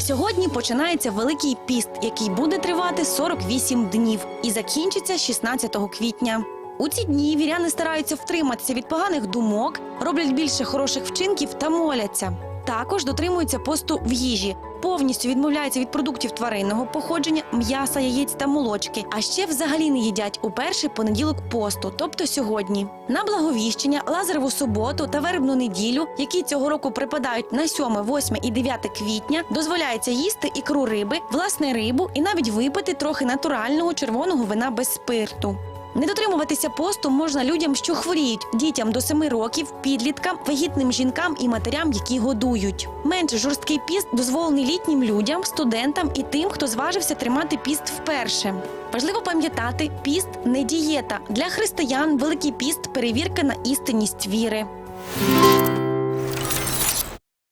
Сьогодні починається Великий піст, який буде тривати 48 днів і закінчиться 16 квітня. У ці дні віряни стараються втриматися від поганих думок, роблять більше хороших вчинків та моляться. Також дотримуються посту в їжі, повністю відмовляються від продуктів тваринного походження, м'яса, яєць та молочки. А ще взагалі не їдять у перший понеділок посту, тобто сьогодні. На благовіщення, лазареву суботу та вербну неділю, які цього року припадають на 7, 8 і 9 квітня, дозволяється їсти ікру риби, власне рибу і навіть випити трохи натурального червоного вина без спирту. Не дотримуватися посту можна людям, що хворіють, дітям до 7 років, підліткам, вагітним жінкам і матерям, які годують. Менш жорсткий піст дозволений літнім людям, студентам і тим, хто зважився тримати піст вперше. Важливо пам'ятати, піст не дієта. Для християн Великий піст перевірка на істинність віри.